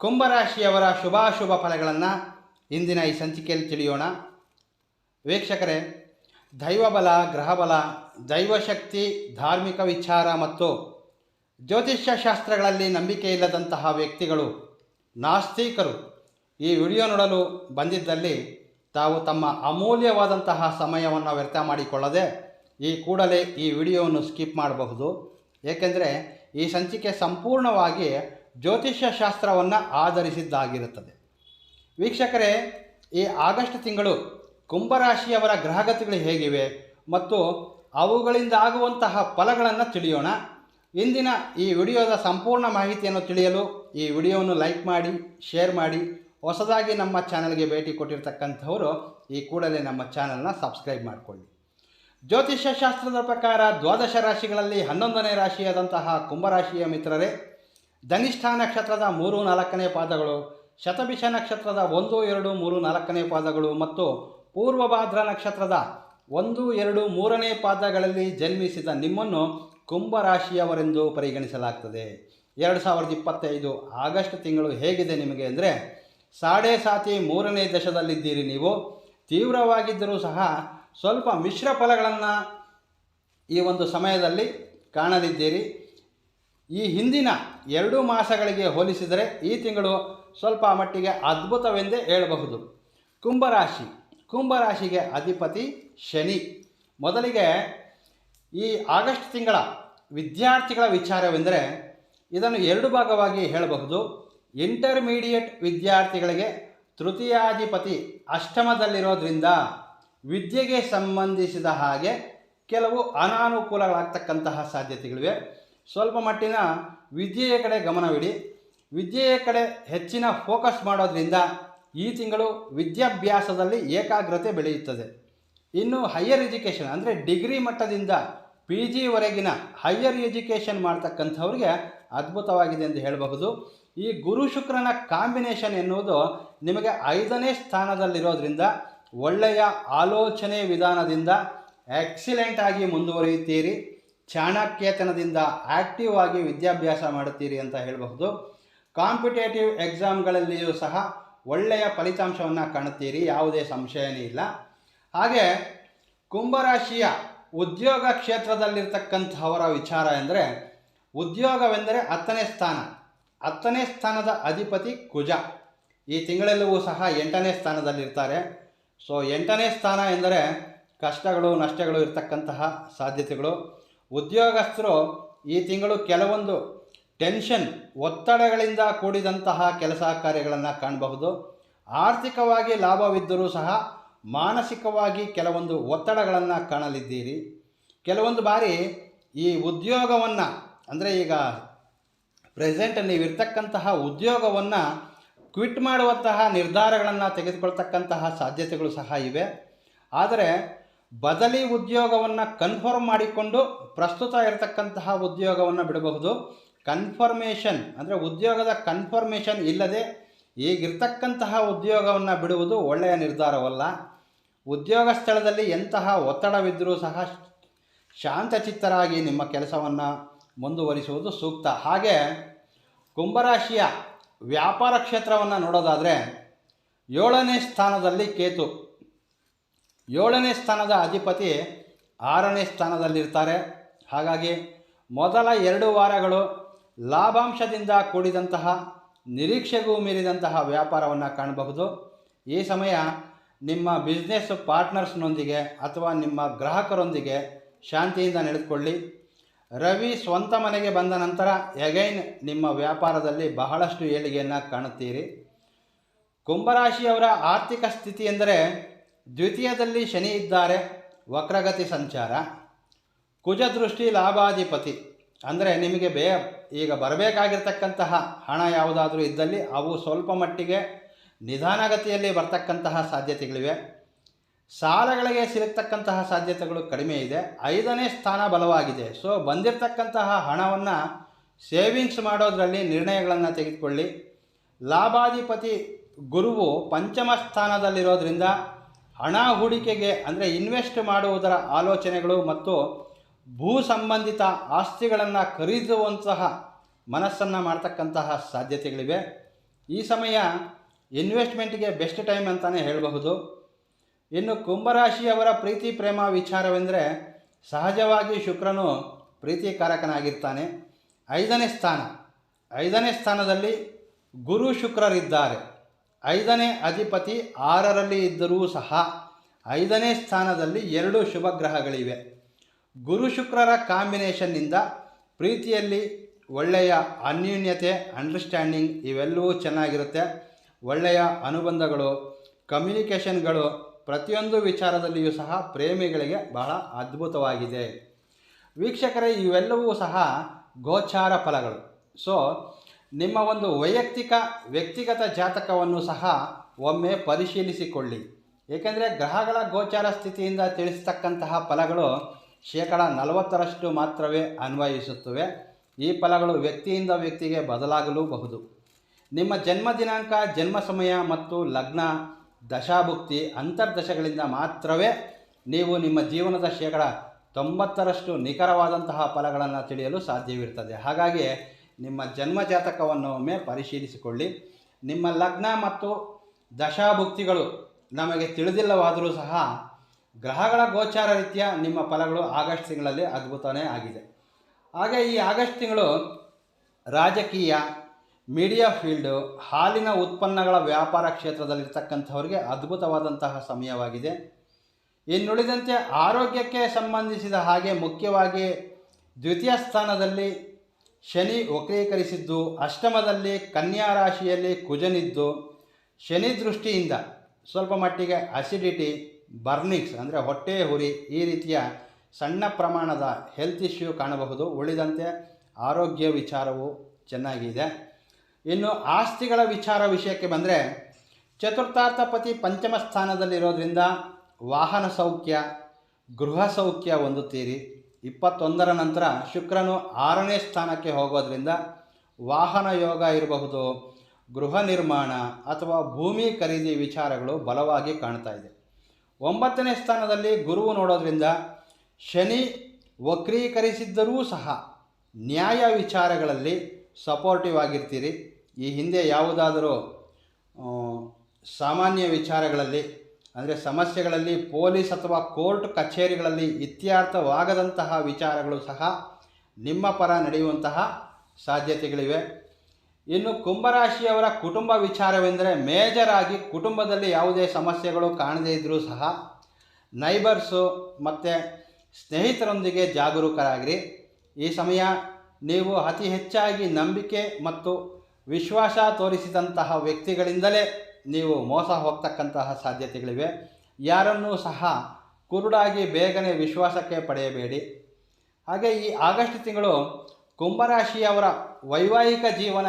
ಕುಂಭರಾಶಿಯವರ ಶುಭಾಶುಭ ಫಲಗಳನ್ನು ಇಂದಿನ ಈ ಸಂಚಿಕೆಯಲ್ಲಿ ತಿಳಿಯೋಣ. ವೀಕ್ಷಕರೇ, ದೈವಬಲ, ಗ್ರಹಬಲ, ದೈವಶಕ್ತಿ, ಧಾರ್ಮಿಕ ವಿಚಾರ ಮತ್ತು ಜ್ಯೋತಿಷ್ಯ ಶಾಸ್ತ್ರಗಳಲ್ಲಿ ನಂಬಿಕೆ ಇಲ್ಲದಂತಹ ವ್ಯಕ್ತಿಗಳು, ನಾಸ್ತಿಕರು ಈ ವಿಡಿಯೋ ನೋಡಲು ಬಂದಿದ್ದಲ್ಲಿ ತಾವು ತಮ್ಮ ಅಮೂಲ್ಯವಾದಂತಹ ಸಮಯವನ್ನು ವ್ಯರ್ಥ ಮಾಡಿಕೊಳ್ಳದೆ ಈ ಕೂಡಲೇ ಈ ವಿಡಿಯೋವನ್ನು ಸ್ಕಿಪ್ ಮಾಡಬಹುದು. ಏಕೆಂದರೆ ಈ ಸಂಚಿಕೆ ಸಂಪೂರ್ಣವಾಗಿ ಜ್ಯೋತಿಷ್ಯ ಶಾಸ್ತ್ರವನ್ನು ಆಧರಿಸಿದ್ದಾಗಿರುತ್ತದೆ. ವೀಕ್ಷಕರೇ, ಈ ಆಗಸ್ಟ್ ತಿಂಗಳು ಕುಂಭರಾಶಿಯವರ ಗ್ರಹಗತಿಗಳು ಹೇಗಿವೆ ಮತ್ತು ಅವುಗಳಿಂದ ಆಗುವಂತಹ ಫಲಗಳನ್ನು ತಿಳಿಯೋಣ. ಇಂದಿನ ಈ ವಿಡಿಯೋದ ಸಂಪೂರ್ಣ ಮಾಹಿತಿಯನ್ನು ತಿಳಿಯಲು ಈ ವಿಡಿಯೋವನ್ನು ಲೈಕ್ ಮಾಡಿ, ಶೇರ್ ಮಾಡಿ, ಹೊಸದಾಗಿ ನಮ್ಮ ಚಾನಲ್ಗೆ ಭೇಟಿ ಕೊಟ್ಟಿರ್ತಕ್ಕಂಥವರು ಈ ಕೂಡಲೇ ನಮ್ಮ ಚಾನಲ್ನ ಸಬ್ಸ್ಕ್ರೈಬ್ ಮಾಡಿಕೊಳ್ಳಿ. ಜ್ಯೋತಿಷ್ಯ ಶಾಸ್ತ್ರದ ಪ್ರಕಾರ ದ್ವಾದಶ ರಾಶಿಗಳಲ್ಲಿ ಹನ್ನೊಂದನೇ ರಾಶಿಯಾದಂತಹ ಕುಂಭರಾಶಿಯ ಮಿತ್ರರೇ ಧನಿಷ್ಠ ನಕ್ಷತ್ರದ ಮೂರು ನಾಲ್ಕನೇ ಪಾದಗಳು, ಶತಭಿಷ ನಕ್ಷತ್ರದ ಒಂದು, ಎರಡು, ಮೂರು ನಾಲ್ಕನೇ ಪಾದಗಳು ಮತ್ತು ಪೂರ್ವಭಾದ್ರ ನಕ್ಷತ್ರದ ಒಂದು, ಎರಡು, ಮೂರನೇ ಪಾದಗಳಲ್ಲಿ ಜನ್ಮಿಸಿದ ನಿಮ್ಮನ್ನು ಕುಂಭರಾಶಿಯವರೆಂದು ಪರಿಗಣಿಸಲಾಗ್ತದೆ. ಎರಡು ಸಾವಿರದ ಇಪ್ಪತ್ತೈದು ಆಗಸ್ಟ್ ತಿಂಗಳು ಹೇಗಿದೆ ನಿಮಗೆ ಅಂದರೆ, ಸಾಡೆ ಸಾತಿ ಮೂರನೇ ದಶದಲ್ಲಿದ್ದೀರಿ ನೀವು. ತೀವ್ರವಾಗಿದ್ದರೂ ಸಹ ಸ್ವಲ್ಪ ಮಿಶ್ರ ಫಲಗಳನ್ನು ಈ ಒಂದು ಸಮಯದಲ್ಲಿ ಕಾಣಲಿದ್ದೀರಿ. ಈ ಹಿಂದಿನ ಎರಡು ಮಾಸಗಳಿಗೆ ಹೋಲಿಸಿದರೆ ಈ ತಿಂಗಳು ಸ್ವಲ್ಪ ಮಟ್ಟಿಗೆ ಅದ್ಭುತವೆಂದೇ ಹೇಳಬಹುದು. ಕುಂಭರಾಶಿ. ಕುಂಭರಾಶಿಗೆ ಅಧಿಪತಿ ಶನಿ. ಮೊದಲಿಗೆ ಈ ಆಗಸ್ಟ್ ತಿಂಗಳ ವಿದ್ಯಾರ್ಥಿಗಳ ವಿಚಾರವೆಂದರೆ ಇದನ್ನು ಎರಡು ಭಾಗವಾಗಿ ಹೇಳಬಹುದು. ಇಂಟರ್ಮೀಡಿಯೇಟ್ ವಿದ್ಯಾರ್ಥಿಗಳಿಗೆ ತೃತೀಯಾಧಿಪತಿ ಅಷ್ಟಮದಲ್ಲಿರೋದ್ರಿಂದ ವಿದ್ಯೆಗೆ ಸಂಬಂಧಿಸಿದ ಹಾಗೆ ಕೆಲವು ಅನಾನುಕೂಲಗಳಾಗ್ತಕ್ಕಂತಹ ಸಾಧ್ಯತೆಗಳಿವೆ. ಸ್ವಲ್ಪ ಮಟ್ಟಿನ ವಿದ್ಯೆಯ ಕಡೆ ಗಮನವಿಡಿ. ವಿದ್ಯೆಯ ಕಡೆ ಹೆಚ್ಚಿನ ಫೋಕಸ್ ಮಾಡೋದ್ರಿಂದ ಈ ತಿಂಗಳು ವಿದ್ಯಾಭ್ಯಾಸದಲ್ಲಿ ಏಕಾಗ್ರತೆ ಬೆಳೆಯುತ್ತದೆ. ಇನ್ನು ಹೈಯರ್ ಎಜುಕೇಷನ್ ಅಂದರೆ ಡಿಗ್ರಿ ಮಟ್ಟದಿಂದ ಪಿ ಜಿವರೆಗಿನ ಹೈಯರ್ ಎಜುಕೇಷನ್ ಮಾಡ್ತಕ್ಕಂಥವ್ರಿಗೆ ಅದ್ಭುತವಾಗಿದೆ ಎಂದು ಹೇಳಬಹುದು. ಈ ಗುರು ಶುಕ್ರನ ಕಾಂಬಿನೇಷನ್ ಎನ್ನುವುದು ನಿಮಗೆ ಐದನೇ ಸ್ಥಾನದಲ್ಲಿರೋದ್ರಿಂದ ಒಳ್ಳೆಯ ಆಲೋಚನೆ ವಿಧಾನದಿಂದ ಎಕ್ಸಿಲೆಂಟ್ ಆಗಿ ಮುಂದುವರಿಯುತ್ತೀರಿ. ಚಾಣಕ್ಯತನದಿಂದ ಆಕ್ಟಿವ್ ಆಗಿ ವಿದ್ಯಾಭ್ಯಾಸ ಮಾಡುತ್ತೀರಿ ಅಂತ ಹೇಳಬಹುದು. ಕಾಂಪಿಟೇಟಿವ್ ಎಕ್ಸಾಮ್ಗಳಲ್ಲಿಯೂ ಸಹ ಒಳ್ಳೆಯ ಫಲಿತಾಂಶವನ್ನು ಕಾಣುತ್ತೀರಿ, ಯಾವುದೇ ಸಂಶಯನೇ ಇಲ್ಲ. ಹಾಗೆ ಕುಂಭರಾಶಿಯ ಉದ್ಯೋಗ ಕ್ಷೇತ್ರದಲ್ಲಿರ್ತಕ್ಕಂಥವರ ವಿಚಾರ ಎಂದರೆ, ಉದ್ಯೋಗವೆಂದರೆ ಹತ್ತನೇ ಸ್ಥಾನ, ಹತ್ತನೇ ಸ್ಥಾನದ ಅಧಿಪತಿ ಕುಜ. ಈ ತಿಂಗಳಲ್ಲೂ ಸಹ ಎಂಟನೇ ಸ್ಥಾನದಲ್ಲಿರ್ತಾರೆ. ಸೊ ಎಂಟನೇ ಸ್ಥಾನ ಎಂದರೆ ಕಷ್ಟಗಳು, ನಷ್ಟಗಳು ಇರತಕ್ಕಂತಹ ಸಾಧ್ಯತೆಗಳು. ಉದ್ಯೋಗಸ್ಥರು ಈ ತಿಂಗಳು ಕೆಲವೊಂದು ಟೆನ್ಷನ್ ಒತ್ತಡಗಳಿಂದ ಕೂಡಿದಂತಹ ಕೆಲಸ ಕಾರ್ಯಗಳನ್ನು ಕಾಣಬಹುದು. ಆರ್ಥಿಕವಾಗಿ ಲಾಭವಿದ್ದರೂ ಸಹ ಮಾನಸಿಕವಾಗಿ ಕೆಲವೊಂದು ಒತ್ತಡಗಳನ್ನು ಕಾಣಲಿದ್ದೀರಿ. ಕೆಲವೊಂದು ಬಾರಿ ಈ ಉದ್ಯೋಗವನ್ನು, ಅಂದರೆ ಈಗ ಪ್ರೆಸೆಂಟ್ ನೀವಿರ್ತಕ್ಕಂತಹ ಉದ್ಯೋಗವನ್ನು ಕ್ವಿಟ್ ಮಾಡುವಂತಹ ನಿರ್ಧಾರಗಳನ್ನು ತೆಗೆದುಕೊಳ್ತಕ್ಕಂತಹ ಸಾಧ್ಯತೆಗಳು ಸಹ ಇವೆ. ಆದರೆ ಬದಲಿ ಉದ್ಯೋಗವನ್ನು ಕನ್ಫರ್ಮ್ ಮಾಡಿಕೊಂಡು ಪ್ರಸ್ತುತ ಇರತಕ್ಕಂತಹ ಉದ್ಯೋಗವನ್ನು ಬಿಡಬಹುದು. ಕನ್ಫರ್ಮೇಷನ್ ಅಂದರೆ ಉದ್ಯೋಗದ ಕನ್ಫರ್ಮೇಷನ್ ಇಲ್ಲದೆ ಈಗಿರ್ತಕ್ಕಂತಹ ಉದ್ಯೋಗವನ್ನು ಬಿಡುವುದು ಒಳ್ಳೆಯ ನಿರ್ಧಾರವಲ್ಲ. ಉದ್ಯೋಗ ಸ್ಥಳದಲ್ಲಿ ಎಂತಹ ಒತ್ತಡವಿದ್ದರೂ ಸಹ ಶಾಂತಚಿತ್ತರಾಗಿ ನಿಮ್ಮ ಕೆಲಸವನ್ನು ಮುಂದುವರಿಸುವುದು ಸೂಕ್ತ. ಹಾಗೆ ಕುಂಭರಾಶಿಯ ವ್ಯಾಪಾರ ಕ್ಷೇತ್ರವನ್ನು ನೋಡೋದಾದರೆ ಏಳನೇ ಸ್ಥಾನದಲ್ಲಿ ಕೇತು. ಏಳನೇ ಸ್ಥಾನದ ಅಧಿಪತಿ ಆರನೇ ಸ್ಥಾನದಲ್ಲಿರ್ತಾರೆ. ಹಾಗಾಗಿ ಮೊದಲ ಎರಡು ವಾರಗಳು ಲಾಭಾಂಶದಿಂದ ಕೂಡಿದಂತಹ, ನಿರೀಕ್ಷೆಗೂ ಮೀರಿದಂತಹ ವ್ಯಾಪಾರವನ್ನು ಕಾಣಬಹುದು. ಈ ಸಮಯ ನಿಮ್ಮ ಬಿಸ್ನೆಸ್ ಪಾರ್ಟ್ನರ್ಸ್ನೊಂದಿಗೆ ಅಥವಾ ನಿಮ್ಮ ಗ್ರಾಹಕರೊಂದಿಗೆ ಶಾಂತಿಯಿಂದ ನಡೆದುಕೊಳ್ಳಿ. ರವಿ ಸ್ವಂತ ಮನೆಗೆ ಬಂದ ನಂತರ ಎಗೈನ್ ನಿಮ್ಮ ವ್ಯಾಪಾರದಲ್ಲಿ ಬಹಳಷ್ಟು ಏಳಿಗೆಯನ್ನು ಕಾಣುತ್ತೀರಿ. ಕುಂಭರಾಶಿಯವರ ಆರ್ಥಿಕ ಸ್ಥಿತಿ ಎಂದರೆ ದ್ವಿತೀಯದಲ್ಲಿ ಶನಿ ಇದ್ದಾರೆ, ವಕ್ರಗತಿ ಸಂಚಾರ. ಕುಜದೃಷ್ಟಿ ಲಾಭಾಧಿಪತಿ. ಅಂದರೆ ನಿಮಗೆ ಬೇ, ಈಗ ಬರಬೇಕಾಗಿರ್ತಕ್ಕಂತಹ ಹಣ ಯಾವುದಾದರೂ ಇದ್ದಲ್ಲಿ ಅವು ಸ್ವಲ್ಪ ಮಟ್ಟಿಗೆ ನಿಧಾನಗತಿಯಲ್ಲಿ ಬರ್ತಕ್ಕಂತಹ ಸಾಧ್ಯತೆಗಳಿವೆ. ಸಾಲಗಳಿಗೆ ಸಿಲುಕ್ತಕ್ಕಂತಹ ಸಾಧ್ಯತೆಗಳು ಕಡಿಮೆ ಇದೆ. ಐದನೇ ಸ್ಥಾನ ಬಲವಾಗಿದೆ. ಸೊ ಬಂದಿರತಕ್ಕಂತಹ ಹಣವನ್ನು ಸೇವಿಂಗ್ಸ್ ಮಾಡೋದರಲ್ಲಿ ನಿರ್ಣಯಗಳನ್ನು ತೆಗೆದುಕೊಳ್ಳಿ. ಲಾಭಾಧಿಪತಿ ಗುರುವು ಪಂಚಮ ಸ್ಥಾನದಲ್ಲಿರೋದ್ರಿಂದ ಹಣ ಹೂಡಿಕೆಗೆ ಅಂದರೆ ಇನ್ವೆಸ್ಟ್ ಮಾಡುವುದರ ಆಲೋಚನೆಗಳು ಮತ್ತು ಭೂ ಸಂಬಂಧಿತ ಆಸ್ತಿಗಳನ್ನು ಖರೀದುವಂತಹ ಮನಸ್ಸನ್ನು ಮಾಡ್ತಕ್ಕಂತಹ ಸಾಧ್ಯತೆಗಳಿವೆ. ಈ ಸಮಯ ಇನ್ವೆಸ್ಟ್ಮೆಂಟ್ಗೆ ಬೆಸ್ಟ್ ಟೈಮ್ ಅಂತಲೇ ಹೇಳಬಹುದು. ಇನ್ನು ಕುಂಭರಾಶಿಯವರ ಪ್ರೀತಿ ಪ್ರೇಮ ವಿಚಾರವೆಂದರೆ ಸಹಜವಾಗಿ ಶುಕ್ರನು ಪ್ರೀತಿಕಾರಕನಾಗಿರ್ತಾನೆ. ಐದನೇ ಸ್ಥಾನ. ಐದನೇ ಸ್ಥಾನದಲ್ಲಿ ಗುರು ಶುಕ್ರರಿದ್ದಾರೆ. ಐದನೇ ಅಧಿಪತಿ ಆರರಲ್ಲಿ ಇದ್ದರೂ ಸಹ ಐದನೇ ಸ್ಥಾನದಲ್ಲಿ ಎರಡು ಶುಭ ಗ್ರಹಗಳಿವೆ. ಗುರು ಶುಕ್ರರ ಕಾಂಬಿನೇಷನ್ನಿಂದ ಪ್ರೀತಿಯಲ್ಲಿ ಒಳ್ಳೆಯ ಅನ್ಯೂನ್ಯತೆ, ಅಂಡರ್ಸ್ಟ್ಯಾಂಡಿಂಗ್ ಇವೆಲ್ಲವೂ ಚೆನ್ನಾಗಿರುತ್ತೆ. ಒಳ್ಳೆಯ ಅನುಬಂಧಗಳು, ಕಮ್ಯುನಿಕೇಷನ್ಗಳು ಪ್ರತಿಯೊಂದು ವಿಚಾರದಲ್ಲಿಯೂ ಸಹ ಪ್ರೇಮಿಗಳಿಗೆ ಬಹಳ ಅದ್ಭುತವಾಗಿದೆ. ವೀಕ್ಷಕರೇ, ಇವೆಲ್ಲವೂ ಸಹ ಗೋಚಾರ ಫಲಗಳು. ಸೊ ನಿಮ್ಮ ಒಂದು ವೈಯಕ್ತಿಕ, ವ್ಯಕ್ತಿಗತ ಜಾತಕವನ್ನು ಸಹ ಒಮ್ಮೆ ಪರಿಶೀಲಿಸಿಕೊಳ್ಳಿ. ಏಕೆಂದರೆ ಗ್ರಹಗಳ ಗೋಚಾರ ಸ್ಥಿತಿಯಿಂದ ತಿಳಿಸ್ತಕ್ಕಂತಹ ಫಲಗಳು ಶೇಕಡ ನಲವತ್ತರಷ್ಟು ಮಾತ್ರವೇ ಅನ್ವಯಿಸುತ್ತವೆ. ಈ ಫಲಗಳು ವ್ಯಕ್ತಿಯಿಂದ ವ್ಯಕ್ತಿಗೆ ಬದಲಾಗಲೂಬಹುದು. ನಿಮ್ಮ ಜನ್ಮ ದಿನಾಂಕ, ಜನ್ಮ ಸಮಯ ಮತ್ತು ಲಗ್ನ, ದಶಾಭುಕ್ತಿ ಅಂತರ್ದಶಗಳಿಂದ ಮಾತ್ರವೇ ನೀವು ನಿಮ್ಮ ಜೀವನದ ಶೇಕಡ ತೊಂಬತ್ತರಷ್ಟು ನಿಖರವಾದಂತಹ ಫಲಗಳನ್ನು ತಿಳಿಯಲು ಸಾಧ್ಯವಿರ್ತದೆ. ಹಾಗಾಗಿ ನಿಮ್ಮ ಜನ್ಮ ಜಾತಕವನ್ನು ಒಮ್ಮೆ ಪರಿಶೀಲಿಸಿಕೊಳ್ಳಿ. ನಿಮ್ಮ ಲಗ್ನ ಮತ್ತು ದಶಾಭುಕ್ತಿಗಳು ನಮಗೆ ತಿಳಿದಿಲ್ಲವಾದರೂ ಸಹ ಗ್ರಹಗಳ ಗೋಚಾರ ರೀತಿಯ ನಿಮ್ಮ ಫಲಗಳು ಆಗಸ್ಟ್ ತಿಂಗಳಲ್ಲಿ ಅದ್ಭುತನೇ ಆಗಿದೆ. ಹಾಗೆ ಈ ಆಗಸ್ಟ್ ತಿಂಗಳು ರಾಜಕೀಯ, ಮೀಡಿಯಾ ಫೀಲ್ಡು, ಹಾಲಿನ ಉತ್ಪನ್ನಗಳ ವ್ಯಾಪಾರ ಕ್ಷೇತ್ರದಲ್ಲಿರ್ತಕ್ಕಂಥವ್ರಿಗೆ ಅದ್ಭುತವಾದಂತಹ ಸಮಯವಾಗಿದೆ. ಇನ್ನುಳಿದಂತೆ ಆರೋಗ್ಯಕ್ಕೆ ಸಂಬಂಧಿಸಿದ ಹಾಗೆ ಮುಖ್ಯವಾಗಿ ದ್ವಿತೀಯ ಸ್ಥಾನದಲ್ಲಿ ಶನಿ ವಕ್ರೀಕರಿಸಿದ್ದು ಅಷ್ಟಮದಲ್ಲಿ ಕನ್ಯಾ ರಾಶಿಯಲ್ಲಿ ಕುಜನಿದ್ದು ಶನಿ ದೃಷ್ಟಿಯಿಂದ ಸ್ವಲ್ಪ ಮಟ್ಟಿಗೆ ಅಸಿಡಿಟಿ ಬರ್ನಿಕ್ಸ್ ಅಂದರೆ ಹೊಟ್ಟೆ ಹುರಿ ಈ ರೀತಿಯ ಸಣ್ಣ ಪ್ರಮಾಣದ ಹೆಲ್ತ್ ಇಶ್ಯೂ ಕಾಣಬಹುದು. ಉಳಿದಂತೆ ಆರೋಗ್ಯ ವಿಚಾರವು ಚೆನ್ನಾಗಿದೆ. ಇನ್ನು ಆಸ್ತಿಗಳ ವಿಚಾರ ವಿಷಯಕ್ಕೆ ಬಂದರೆ ಚತುರ್ಥಾರ್ಥಪತಿ ಪಂಚಮ ಸ್ಥಾನದಲ್ಲಿರೋದ್ರಿಂದ ವಾಹನ ಸೌಖ್ಯ, ಗೃಹ ಸೌಖ್ಯ ಹೊಂದುತ್ತೀರಿ. ಇಪ್ಪತ್ತೊಂದರ ನಂತರ ಶುಕ್ರನು ಆರನೇ ಸ್ಥಾನಕ್ಕೆ ಹೋಗೋದ್ರಿಂದ ವಾಹನ ಯೋಗ ಇರಬಹುದು, ಗೃಹ ನಿರ್ಮಾಣ ಅಥವಾ ಭೂಮಿ ಖರೀದಿ ವಿಚಾರಗಳು ಬಲವಾಗಿ ಕಾಣ್ತಾ ಇದೆ. ಒಂಬತ್ತನೇ ಸ್ಥಾನದಲ್ಲಿ ಗುರುವು ನೋಡೋದ್ರಿಂದ ಶನಿ ವಕ್ರೀಕರಿಸಿದ್ದರೂ ಸಹ ನ್ಯಾಯ ವಿಚಾರಗಳಲ್ಲಿ ಸಪೋರ್ಟಿವ್ ಆಗಿರ್ತೀರಿ. ಈ ಹಿಂದೆ ಯಾವುದಾದರೂ ಸಾಮಾನ್ಯ ವಿಚಾರಗಳಲ್ಲಿ ಅಂದರೆ ಸಮಸ್ಯೆಗಳಲ್ಲಿ ಪೊಲೀಸ್ ಅಥವಾ ಕೋರ್ಟ್ ಕಚೇರಿಗಳಲ್ಲಿ ಇತ್ಯರ್ಥವಾಗದಂತಹ ವಿಚಾರಗಳು ಸಹ ನಿಮ್ಮ ಪರ ನಡೆಯುವಂತಹ ಸಾಧ್ಯತೆಗಳಿವೆ. ಇನ್ನು ಕುಂಭರಾಶಿಯವರ ಕುಟುಂಬ ವಿಚಾರವೆಂದರೆ ಮೇಜರ್ ಆಗಿ ಕುಟುಂಬದಲ್ಲಿ ಯಾವುದೇ ಸಮಸ್ಯೆಗಳು ಕಾಣದೇ ಇದ್ದರೂ ಸಹ ನೈಬರ್ಸು ಮತ್ತು ಸ್ನೇಹಿತರೊಂದಿಗೆ ಜಾಗರೂಕರಾಗಿರಿ. ಈ ಸಮಯ ನೀವು ಅತಿ ಹೆಚ್ಚಾಗಿ ನಂಬಿಕೆ ಮತ್ತು ವಿಶ್ವಾಸ ತೋರಿಸಿದಂತಹ ವ್ಯಕ್ತಿಗಳಿಂದಲೇ ನೀವು ಮೋಸ ಹೋಗ್ತಕ್ಕಂತಹ ಸಾಧ್ಯತೆಗಳಿವೆ. ಯಾರನ್ನೂ ಸಹ ಕುರುಡಾಗಿ ಬೇಗನೆ ವಿಶ್ವಾಸಕ್ಕೆ ಪಡೆಯಬೇಡಿ. ಹಾಗೆ ಈ ಆಗಸ್ಟ್ ತಿಂಗಳು ಕುಂಭರಾಶಿಯವರ ವೈವಾಹಿಕ ಜೀವನ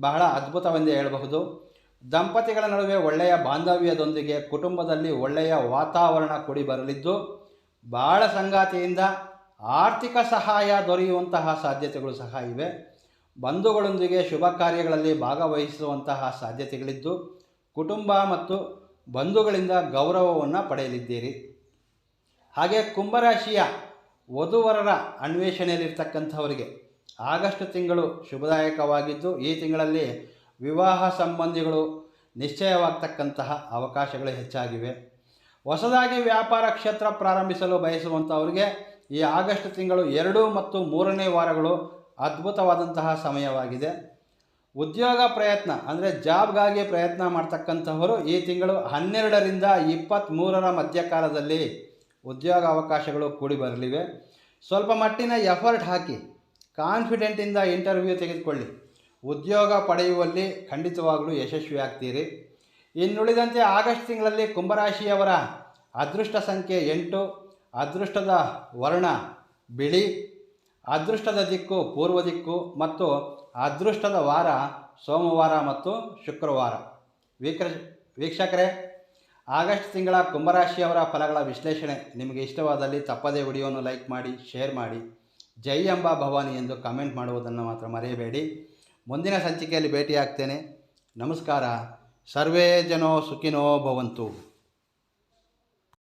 ಬಹಳ ಅದ್ಭುತವೆಂದೇ ಹೇಳಬಹುದು. ದಂಪತಿಗಳ ನಡುವೆ ಒಳ್ಳೆಯ ಬಾಂಧವ್ಯದೊಂದಿಗೆ ಕುಟುಂಬದಲ್ಲಿ ಒಳ್ಳೆಯ ವಾತಾವರಣ ಕೂಡಿ ಬರಲಿದ್ದು ಬಹಳ ಸಂಗಾತಿಯಿಂದ ಆರ್ಥಿಕ ಸಹಾಯ ದೊರೆಯುವಂತಹ ಸಾಧ್ಯತೆಗಳು ಸಹ ಇವೆ. ಬಂಧುಗಳೊಂದಿಗೆ ಶುಭ ಕಾರ್ಯಗಳಲ್ಲಿ ಭಾಗವಹಿಸುವಂತಹ ಸಾಧ್ಯತೆಗಳಿದ್ದು ಕುಟುಂಬ ಮತ್ತು ಬಂಧುಗಳಿಂದ ಗೌರವವನ್ನು ಪಡೆಯಲಿದ್ದೀರಿ. ಹಾಗೆ ಕುಂಭರಾಶಿಯ ವಧುವರರ ಅನ್ವೇಷಣೆಯಲ್ಲಿರ್ತಕ್ಕಂಥವರಿಗೆ ಆಗಸ್ಟ್ ತಿಂಗಳು ಶುಭದಾಯಕವಾಗಿದ್ದು, ಈ ತಿಂಗಳಲ್ಲಿ ವಿವಾಹ ಸಂಬಂಧಿಗಳು ನಿಶ್ಚಯವಾಗ್ತಕ್ಕಂತಹ ಅವಕಾಶಗಳು ಹೆಚ್ಚಾಗಿವೆ. ಹೊಸದಾಗಿ ವ್ಯಾಪಾರ ಕ್ಷೇತ್ರ ಪ್ರಾರಂಭಿಸಲು ಬಯಸುವಂಥವರಿಗೆ ಈ ಆಗಸ್ಟ್ ತಿಂಗಳು ಎರಡು ಮತ್ತು ಮೂರನೇ ವಾರಗಳು ಅದ್ಭುತವಾದಂತಹ ಸಮಯವಾಗಿದೆ. ಉದ್ಯೋಗ ಪ್ರಯತ್ನ, ಅಂದರೆ ಜಾಬ್ಗಾಗಿ ಪ್ರಯತ್ನ ಮಾಡ್ತಕ್ಕಂಥವರು ಈ ತಿಂಗಳು ಹನ್ನೆರಡರಿಂದ ಇಪ್ಪತ್ತ್ಮೂರರ ಮಧ್ಯಕಾಲದಲ್ಲಿ ಉದ್ಯೋಗ ಅವಕಾಶಗಳು ಕೂಡಿ ಬರಲಿವೆ. ಸ್ವಲ್ಪ ಮಟ್ಟಿನ ಎಫರ್ಟ್ ಹಾಕಿ ಕಾನ್ಫಿಡೆಂಟಿಂದ ಇಂಟರ್ವ್ಯೂ ತೆಗೆದುಕೊಳ್ಳಿ. ಉದ್ಯೋಗ ಪಡೆಯುವಲ್ಲಿ ಖಂಡಿತವಾಗಲೂ ಯಶಸ್ವಿಯಾಗ್ತೀರಿ ಇನ್ನುಳಿದಂತೆ ಆಗಸ್ಟ್ ತಿಂಗಳಲ್ಲಿ ಕುಂಭರಾಶಿಯವರ ಅದೃಷ್ಟ ಸಂಖ್ಯೆ ಎಂಟು, ಅದೃಷ್ಟದ ವರ್ಣ ಬಿಳಿ, ಅದೃಷ್ಟದ ದಿಕ್ಕು ಪೂರ್ವ ದಿಕ್ಕು ಮತ್ತು ಅದೃಷ್ಟದ ವಾರ ಸೋಮವಾರ ಮತ್ತು ಶುಕ್ರವಾರ. ವೀಕ್ರ ವೀಕ್ಷಕರೇ, ಆಗಸ್ಟ್ ತಿಂಗಳ ಕುಂಭರಾಶಿಯವರ ಫಲಗಳ ವಿಶ್ಲೇಷಣೆ. ನಿಮಗೆ ಇಷ್ಟವಾದಲ್ಲಿ ತಪ್ಪದೇ ವಿಡಿಯೋವನ್ನು ಲೈಕ್ ಮಾಡಿ, ಶೇರ್ ಮಾಡಿ. ಜೈ ಅಂಬಾ ಭವಾನಿ ಎಂದು ಕಾಮೆಂಟ್ ಮಾಡುವುದನ್ನು ಮಾತ್ರ ಮರೆಯಬೇಡಿ. ಮುಂದಿನ ಸಂಚಿಕೆಯಲ್ಲಿ ಭೇಟಿಯಾಗ್ತೇನೆ. ನಮಸ್ಕಾರ. ಸರ್ವೇ ಜನೋ ಸುಖಿನೋ ಭವಂತು.